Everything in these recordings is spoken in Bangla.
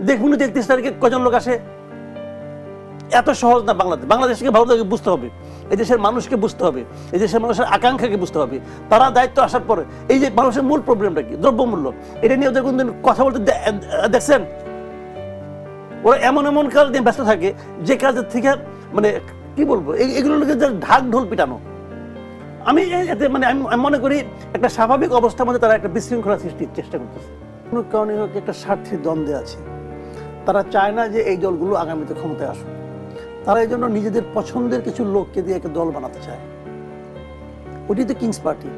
দেখুন যে একত্রিশ তারিখে কজন লোক আসে। এত সহজ না বাংলাদেশ। বাংলাদেশকে ভারতকে বুঝতে হবে। এই দেশের মানুষকে বুঝতে হবে। এই দেশের মানুষের আকাঙ্ক্ষাকে বুঝতে হবে। তারা দায়িত্ব আসার পরে, এই যে মানুষের মূল প্রবলেমটা কি? দ্রব্যমূল্য। এটা নিয়ে ওদের কোনদিন কথা বলতে দেখছেন? ওরা এমন এমন কাজ নিয়ে ব্যস্ত থাকে, যে কাজের থেকে মানে কি বলব? এগুলোর লোকের ঢাক ঢোল পিটানো। আমি এতে মানে আমি আমি মনে করি, একটা স্বাভাবিক অবস্থার মধ্যে তারা একটা বিশৃঙ্খলা সৃষ্টির চেষ্টা করতেছে। কোনো কারণে হোক একটা স্বার্থের দ্বন্দ্বে আছে। তারা চায় না যে এই দলগুলো আগামীতে ক্ষমতায় আসুক। তারা এই জন্য নিজেদের পছন্দের কিছু লোককে দিয়ে একটা দল বানাতে চায়। ওটি তো কিংস পার্টি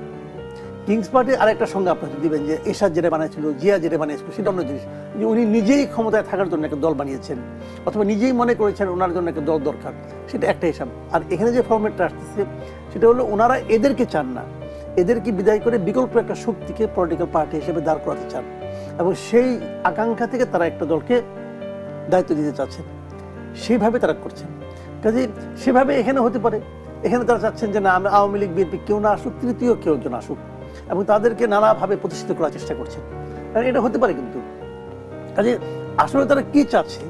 কিংস পার্টি আরেকটা সঙ্গে আপনাকে দিবেন যে এশাদ যেটা বানিয়েছিল, জিয়া যেটা বানিয়েছিল, সেটা অন্য জিনিস। যে উনি নিজেই ক্ষমতায় থাকার জন্য একটা দল বানিয়েছেন, অথবা নিজেই মনে করেছেন ওনার জন্য একটা দল দরকার, সেটা একটা হিসাব। আর এখানে যে ফর্মেটটা আসতেছে, সেটা হলো ওনারা এদেরকে চান না। এদেরকে বিদায় করে বিকল্প একটা শক্তিকে পলিটিক্যাল পার্টি হিসেবে দাঁড় করাতে চান। এবং সেই আকাঙ্ক্ষা থেকে তারা একটা দলকে দায়িত্ব দিতে চাচ্ছেন। সেইভাবে তারা করছেন। কাজে সেভাবে এখানে হতে পারে। এখানে তারা চাচ্ছেন যে না আমি আওয়ামী লীগ, বিএনপি কেউ না আসুক, তৃতীয় কেউ একজন আসুক এবং তাদেরকে নানাভাবে প্রতিষ্ঠিত করার চেষ্টা করছেন। এটা হতে পারে কিন্তু। কাজে আসলে তারা কি চাচ্ছে,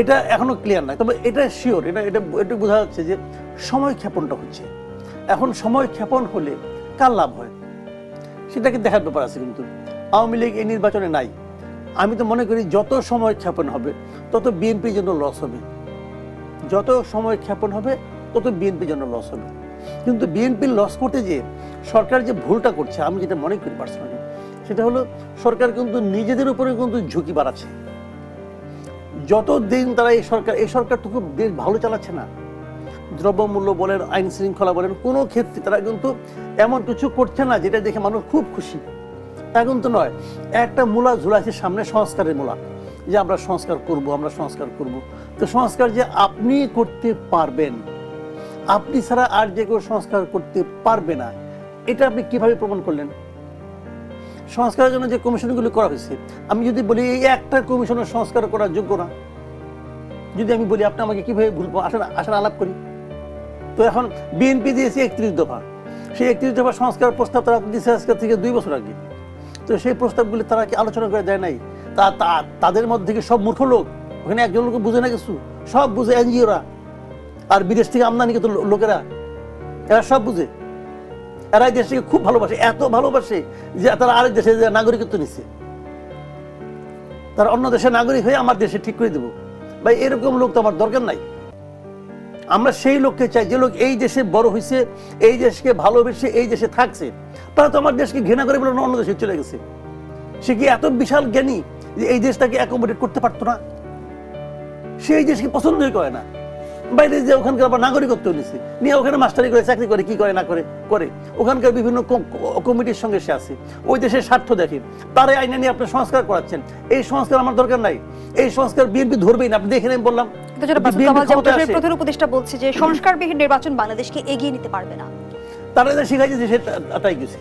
এটা এখনও ক্লিয়ার নয় তবে এটা শিওর এটা এটা এটা বোঝা যাচ্ছে যে সময় ক্ষেপণটা হচ্ছে। এখন সময় ক্ষেপণ হলে কার লাভ হয়? সেটাকে দেখার ব্যাপার আছে কিন্তু। আওয়ামী লীগ এই নির্বাচনে নাই। আমি তো মনে করি যত সময় ক্ষেপণ হবে, তত বিএনপির জন্য লস হবে। যত সময় ক্ষেপণ হবে, তত বিএনপির জন্য লস হবে। কিন্তু বিএনপির লস করতে যে সরকার যে ভুলটা করছে, আমি যেটা মনে করি পার্সোনালি সেটা হলো সরকার কিন্তু নিজেদের উপরে কিন্তু ঝুঁকি বাড়াচ্ছে। যত দিন তারা এই সরকার এই সরকার তো খুব দেশ ভালো চালাচ্ছে না। দ্রব্যমূল্য বলেন, আইন শৃঙ্খলা বলেন, কোনো ক্ষেত্রে তারা কিন্তু এমন কিছু করছে না, যেটা দেখে মানুষ খুব খুশি। তা কিন্তু নয়, একটা মূলা ঝুলাছে সামনে সংস্কারের মূলা। যে আমরা সংস্কার করব, আমরা সংস্কার করব। তো সংস্কার যে আপনি করতে পারবেন, আপনি ছাড়া আর যে কেউ সংস্কার করতে পারবে না, এটা আপনি কীভাবে প্রমাণ করলেন? সংস্কারের জন্য যে কমিশনগুলো করা হয়েছে, আমি যদি বলি এই একটা কমিশনের সংস্কার করার যোগ্য না, যদি আমি বলি আপনি আমাকে কীভাবে ভুল আসেন আসেন আলাপ করি? তো এখন বিএনপি দিয়েছে একত্রিশ দফা। সেই একত্রিশ দফা সংস্কার প্রস্তাব তারা দিয়েছে আজকে থেকে দুই বছর আগে। তো সেই প্রস্তাবগুলি তারা কি আলোচনা করে দেয় নাই? তা তাদের মধ্যে কি সব মূর্খ লোক, ওখানে একজন লোক বুঝে না কিছু, সব বুঝে এনজিওরা আর বিদেশ থেকে আমদানিকৃত লো- লোকেরা, এরা সব বুঝে। এরা এই দেশকে খুব ভালোবাসে, এত ভালোবাসে যে তারা আরেক দেশে নাগরিকত্ব নিচ্ছে তারা অন্য দেশের নাগরিক হয়ে আমার দেশে ঠিক করে দেবো। ভাই, এরকম লোক তো আমার দরকার নাই। আমরা সেই লোককে চাই, যে লোক এই দেশে বড় হয়েছে এই দেশকে ভালোবেসে এই দেশে থাকছে। তারা তো আমার দেশকে ঘৃণা করে বলে অন্য দেশে চলে গেছে। সে কি এত বিশাল জ্ঞানী যে এই দেশটাকে অ্যাকোমোডেট করতে পারতো না? সে এই দেশকে পছন্দই করে না। বাইরে যে ওখানকার আবার নাগরিকত্ব নিছে নিয়ে ওখানে মাস্টারি করে চাকরি করে কি করে না করে করে। ওখানকার বিভিন্ন কমিটির সঙ্গে সে আছে। ওই দেশের স্বার্থ দেখে। তারে আইনে নিয়ে আপনি সংস্কার করাচ্ছেন। এই সংস্কার আমার দরকার নাই। এই সংস্কার বিএনপি ধরবেই না। আপনি দেখে নেন বললাম। প্রধান উপদেষ্টা বলছে যে সংস্কারবিহীন নির্বাচন বাংলাদেশকে এগিয়ে নিতে পারবে না। তারা যা শিখাইছে সে তাই গেছে।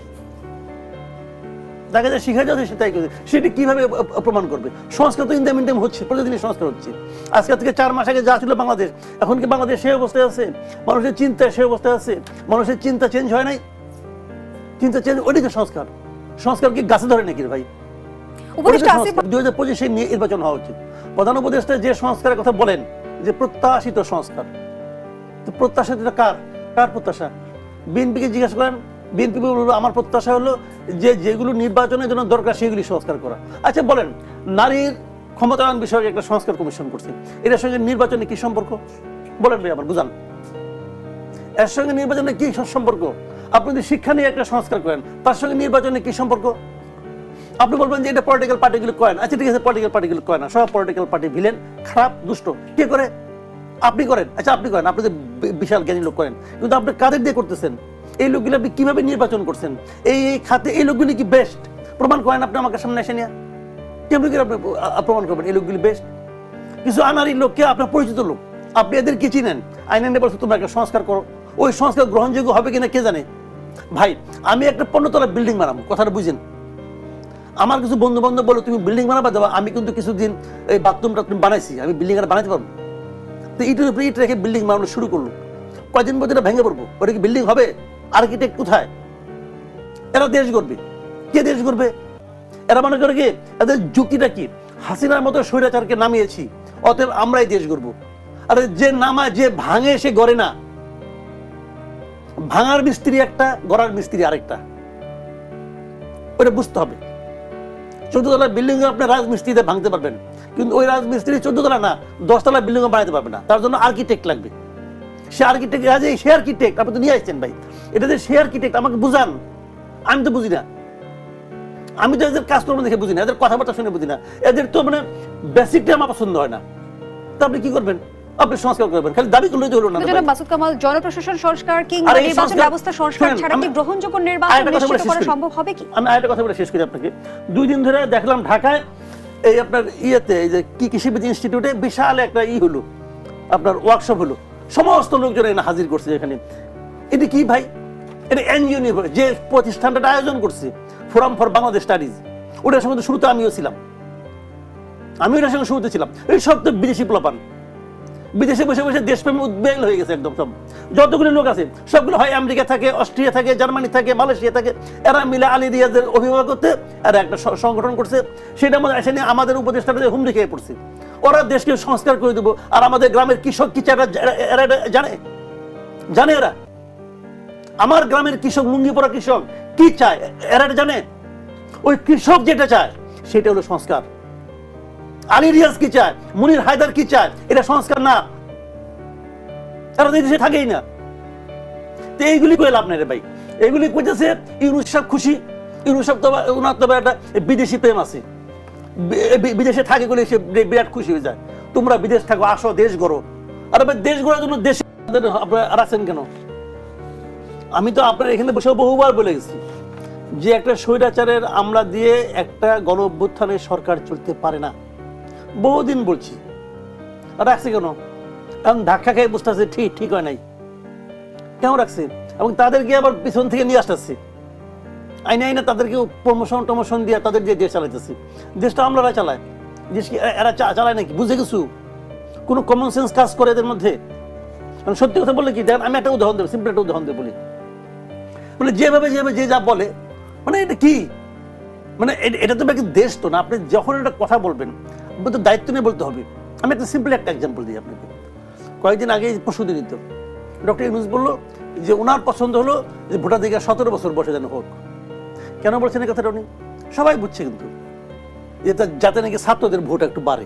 তাকে যা শিখাই যাচ্ছে সে তাই গেছে সেটি কীভাবে প্রমাণ করবে? সংস্কার তো ইন্দাম ইন্দাম হচ্ছে প্রতিদিনই সংস্কার হচ্ছে। আজকে থেকে চার মাস আগে যা ছিল বাংলাদেশ এখন কি বাংলাদেশ সেই অবস্থায় আছে? মানুষের চিন্তা সেই অবস্থায় আছে? মানুষের চিন্তা চেঞ্জ হয় নাই? চিন্তা চেঞ্জ ওইদিকে সংস্কার। সংস্কার কি গাছে ধরে নাকি ভাই? দুই হাজার পঁচিশে নির্বাচন হওয়া উচিত। প্রধান উপদেষ্টা যে সংস্কারের কথা বলেন যে প্রত্যাশিত সংস্কার তো প্রত্যাশিত কার? কার প্রত্যাশা? বিএনপিকে জিজ্ঞাসা করেন বিএনপি বলল, আমার প্রত্যাশা হলো যে যেগুলো নির্বাচনের জন্য দরকার সেগুলি সংস্কার করা। আচ্ছা বলেন, নারীর ক্ষমতায়ন বিষয়ক একটা সংস্কার কমিশন করছে। এটার সঙ্গে নির্বাচনে কি সম্পর্ক? বলেন ভাই, আবার বুঝান। এর সঙ্গে নির্বাচনে কি সম্পর্ক? আপনি যদি শিক্ষা নিয়ে একটা সংস্কার করেন, তার সঙ্গে নির্বাচনে কি সম্পর্ক? আপনি বলবেন যে এটা পলিটিক্যাল পার্টিগুলো কয় না আচ্ছা ঠিক আছে পলিটিক্যাল পার্টিগুলো কয় না। সব পলিটিক্যাল পার্টি ভিলেন খারাপ, দুষ্ট। কে করে? আপনি করেন। আচ্ছা আপনি করেন। আপনি যে বিশাল জ্ঞানী লোক করেন। কিন্তু আপনি কাদের দিয়ে করতেছেন? এই লোকগুলো আপনি কীভাবে নির্বাচন করছেন? এই এই খাতে, এই লোকগুলি কি বেস্ট প্রমাণ করেন আপনি আমাকে সামনে এসে নিয়ে। কেমনি করে আপনি প্রমাণ করবেন এই লোকগুলি বেস্ট কিছু আনারি লোককে আপনার পরিচিত লোক। আপনি এদের কি চিনেন? আইনে নেবার তোমরা একটা সংস্কার করো। ওই সংস্কার গ্রহণযোগ্য হবে কিনা কে জানে? ভাই, আমি একটা পণ্যতলা বিল্ডিং বানাবো, কথাটা বুঝেন। আমার কিছু বন্ধু বান্ধব বলো, তুমি বিল্ডিং বানাবা? দেবা আমি কিন্তু কিছুদিন এই বাথরুমটা তুমি বানাইছি, আমি বিল্ডিং আর বানাতে পারব। তো ইটের উপরে ইট রেখে বিল্ডিং বানানো শুরু করল। কয়দিন পর এটা ভেঙে পড়ব? ওটা কি বিল্ডিং হবে? আর্কিটেক্ট কোথায়? এরা দেশ গড়বে। কে দেশ গড়বে? এরা মনে করে কি, এদের যুক্তিটা কি? হাসিনার মতো স্বৈরাচারকে নামিয়েছি, অতএব আমরাই দেশ গড়ব। আরে যে নামায়, যে ভাঙে, সে গড়ে না। ভাঙার মিস্ত্রি একটা, গড়ার মিস্ত্রি আরেকটা। ওটা বুঝতে হবে। চোদ্দ তলা বিল্ডিং আপনি রাজমিস্ত্রিতে ভাঙতে পারবেন। কিন্তু ওই রাজমিস্ত্রি চোদ্দ তলা না দশতলা বিল্ডিং বানাতে পারবে না। তার জন্য আর্কিটেক্ট লাগবে। সে আর্কিটেক্ট আজ সে আর্কিটেক্ট আপনি তো নিয়ে আসছেন ভাই। এটা যে সে আর্কিটেক্ট আমাকে বুঝান। আমি তো বুঝি না। আমি তো এদের কাজকর্ম দেখে বুঝি না এদের কথাবার্তা শুনে বুঝি না। এদের তো মানে বেসিকটা আমার পছন্দ হয় না। তা আপনি কি করবেন? আপনি সংস্কার করবেন। খালি দাবি করলেই তো হলো না জনাব মাসুদ কামাল জনপ্রশাসন সংস্কার কিংবা নির্বাচন ব্যবস্থা সংস্কার ছাড়া কি গ্রহণযোগ্য নির্বাচন নিশ্চিত করা সম্ভব হবে কি? আমি আরেকটা কথা বলে শেষ করি আপনাকে। দুই দিন ধরে দেখলাম ঢাকায় এই আপনার ইয়েতে এই যে কি কৃষিবিদ ইনস্টিটিউটে বিশাল একটা ই হলো। আপনার ওয়ার্কশপ হলো। সমস্ত লোকজন এখানে হাজির করছে এখানে। এটা কি ভাই? এটা এনজিও নিয়ে যে প্রতিষ্ঠানটা আয়োজন করছে ফোরাম ফর বাংলাদেশ স্টাডিজ ওটার সঙ্গে শুরুতে আমিও ছিলাম। আমি ওটার সঙ্গে শুরুতে ছিলাম। এই সব তো বিদেশি প্লাপান। বিদেশে বসে বসে দেশপ্রেমী উদ্বেগ হয়ে গেছে একদম সব। যতগুলো লোক আছে, সবগুলো হয় আমেরিকা থাকে, অস্ট্রিয়া থাকে, জার্মানি থাকে, মালয়েশিয়া থাকে। এরা মিলে আলী রিয়াজের করতে, এরা একটা সংগঠন করছে। সেটার মধ্যে এসে নিয়ে আমাদের উপদেষ্টাদের হুমড়ি খেয়ে পড়ছে। ওরা দেশকে সংস্কার করে দেবো, আর আমাদের গ্রামের কৃষক কি এরা- জানে? জানে এরা? আমার গ্রামের কৃষক, লুঙ্গি পরা কৃষক, কি চায়? এরা জানে? ওই কৃষক যেটা চায়, সেটা হলো সংস্কার। আলী রিয়াজ কি চায়? মুনির হায়দার কি চায়? এটা সংস্কার না। তারা তো দেশে থাকেই না। তো এইগুলি করে লাভ নাই রে ভাই। এইগুলি কইতেছে ইউনুস সাহেব খুশি। ইউনুস সাহেব তো ওনার তো একটা বিদেশি প্রেম আছে। বিদেশে থাকে বলে সে বিরাট খুশি হয়ে যায়। তোমরা বিদেশ থাকো, আসো, দেশ গড়ো। আর ভাই, দেশ গড়ার জন্য দেশে আপনারা রাখছেন কেন? আমি তো আপনার এখানে বসে বহুবার বলে গেছি যে একটা স্বৈরাচারের আমলা দিয়ে একটা গণ অভ্যুত্থানের সরকার চলতে পারে না। বহুদিন বলছি। আর রাখছে কেন? কারণ ধাক্কা খেয়ে বুঝতেছে ঠিক ঠিক হয় নাই। কেন রাখছে? এবং তাদেরকে আবার পিছন থেকে নিয়ে আসতেছে। আইনে আইনে তাদেরকে প্রমোশন টমোশন দিয়ে তাদের দিয়ে দেশ চালাইতেছে। দেশটা আমলারা চালায়। দেশ কি এরা- চালায় নাকি? বুঝে কিছু কোনো কমন সেন্স কাজ করে এদের মধ্যে? মানে সত্যি কথা বলে কি? দেখেন আমি একটা উদাহরণ দেবো সিম্পল একটা উদাহরণ দেবো বলি। মানে যেভাবে যেভাবে, যে যা বলে মানে এটা কি? মানে এটা তো বাকি দেশ তো না। আপনি যখন একটা কথা বলবেন তো দায়িত্ব নিয়ে বলতে হবে। আমি একটা সিম্পল একটা এক্সাম্পল দিই আপনাকে। কয়েকদিন আগে পশুদিন তো ডক্টর ইউনুস বলল যে ওনার পছন্দ হলো যে ভোটাধিকার সতেরো বছর বসে যেন হোক। কেন বলছেন এই কথাটা উনি? সবাই বুঝছে কিন্তু যে যাতে নাকি ছাত্রদের ভোট একটু বাড়ে।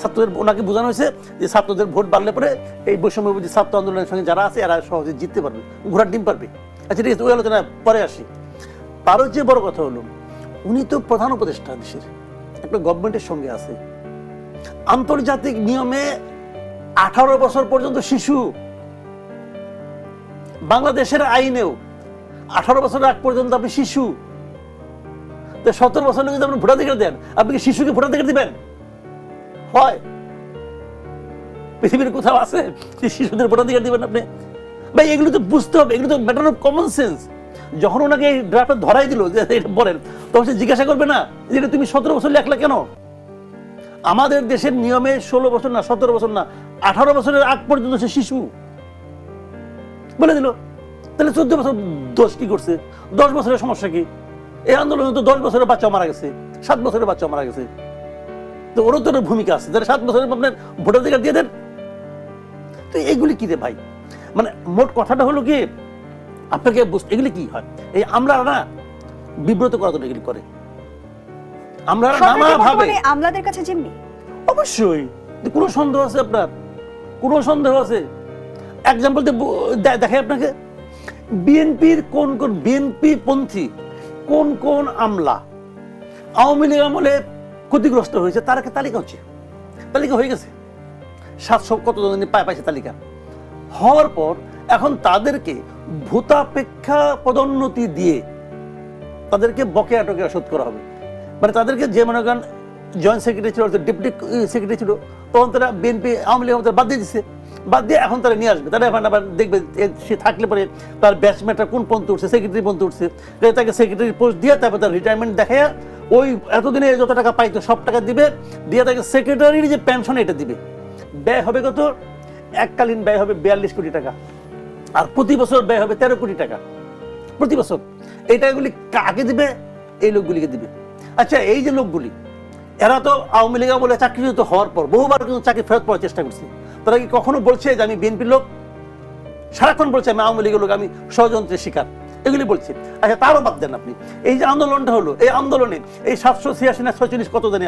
ছাত্রদের ওনাকে বোঝানো হয়েছে যে ছাত্রদের ভোট বাড়লে পরে এই বৈষম্যবিধি ছাত্র আন্দোলনের সঙ্গে যারা আছে, এরা সহজে জিততে পারবে ঘোরার ডিম পারবে। আচ্ছা ঠিক আছে, ওই আলোচনা পরে আসি। তারও যে বড় কথা হলো, উনি তো প্রধান উপদেষ্টা দেশের, একটা গভর্নমেন্টের সঙ্গে আছে। আন্তর্জাতিক নিয়মে আঠারো বছর পর্যন্ত শিশু। বাংলাদেশের আইনেও আঠারো বছর আগ পর্যন্ত আপনি শিশু। সতেরো বছর যদি আপনি ভোটাধিকার দেন, আপনি কি শিশুকে ভোটাধিকার দিবেন? হয়। পৃথিবীর কোথাও আছে শিশুদের ভোটাধিকার দিবেন আপনি? ভাই, এগুলো তো বুঝতে হবে, এগুলো তো ম্যাটার অফ কমন সেন্স যখন ওনাকে এই ড্রাফটটা ধরাই দিল যে এটা বলেন, তখন সে জিজ্ঞাসা করবে না যে তুমি সতেরো বছর লেখলা কেন? আমাদের দেশের নিয়মে ষোলো বছর না, সতেরো বছর না, আঠারো বছরের আগ পর্যন্ত সে শিশু। বলে দিল, তাহলে চোদ্দ বছর দোষ কি করছে? দশ বছরের সমস্যা কি? এই আন্দোলনে তো দশ বছরের বাচ্চা মারা গেছে, সাত বছরের বাচ্চা মারা গেছে। তো ওরও তো ভূমিকা আছে। তাহলে সাত বছরের আপনার ভোটাধিকার দিয়ে দেন। তো এইগুলি কি রে ভাই? মানে মোট কথাটা হলো কি, আপনাকে বুঝতে এগুলি কি হয়? এই আমরা না বিব্রত করা তো এগুলি করে। আমরা নানা ভাবে আমলাদের কাছে যেমনি। অবশ্যই। কোনো সন্দেহ আছে আপনার? কোনো সন্দেহ আছে? এক্সাম্পল দেখে আপনাকে। বিএনপির কোন কোন বিএনপি পন্থী কোন কোন আমলা আওয়ামী লীগ আমলে ক্ষতিগ্রস্ত হয়েছে তার একটা তালিকা হচ্ছে। তালিকা হয়ে গেছে। সাতশো কত জন পায় পাইছে তালিকা। হওয়ার পর এখন তাদেরকে ভূতাপেক্ষা পদোন্নতি দিয়ে তাদেরকে বকেয়া টকেয়া শোধ করা হবে। মানে তাদেরকে যে মনে করেন জয়েন্ট সেক্রেটারি ছিল, অর্থাৎ ডেপুটি সেক্রেটারি ছিল, তখন তারা বিএনপি আওয়ামী লীগ বাদ দিয়ে দিচ্ছে বাদ দিয়ে এখন তারা নিয়ে আসবে। তারা এখন আবার দেখবে সে থাকলে পরে তার ব্যাচমেটটা কোন পন্থে উঠছে সেক্রেটারি পন্থে উঠছে। তাকে সেক্রেটারি পোস্ট দিয়ে তারপর তার রিটায়ারমেন্ট দেখায় ওই এতদিনে যত টাকা পাইতো, সব টাকা দিবে, দিয়ে তাকে সেক্রেটারির যে পেনশন এটা দিবে। ব্যয় হবে কত? এককালীন ব্যয় হবে বিয়াল্লিশ কোটি টাকা। আর প্রতি বছর ব্যয় হবে তেরো কোটি টাকা। প্রতি বছর। এই টাকাগুলি কাকে দিবে? এই লোকগুলিকে দিবে। আচ্ছা এই যে লোকগুলি, এরা তো আওয়ামী লীগ বলে চাকরিচ্যুত হওয়ার পর, বহুবার কিন্তু চাকরি ফেরত পাওয়ার চেষ্টা করছে। তারা কি কখনো বলছে যে আমি বিএনপি লোক? সারাক্ষণ বলছে, আমি আওয়ামী লীগের লোক, আমি ষড়যন্ত্রের শিকার। এগুলি বলছি। আচ্ছা তারও বাদ দেন আপনি। এই যে আন্দোলনটা হলো, এই আন্দোলনে এই সাতশো ছিয়াশি না ছয়চল্লিশ কত জানি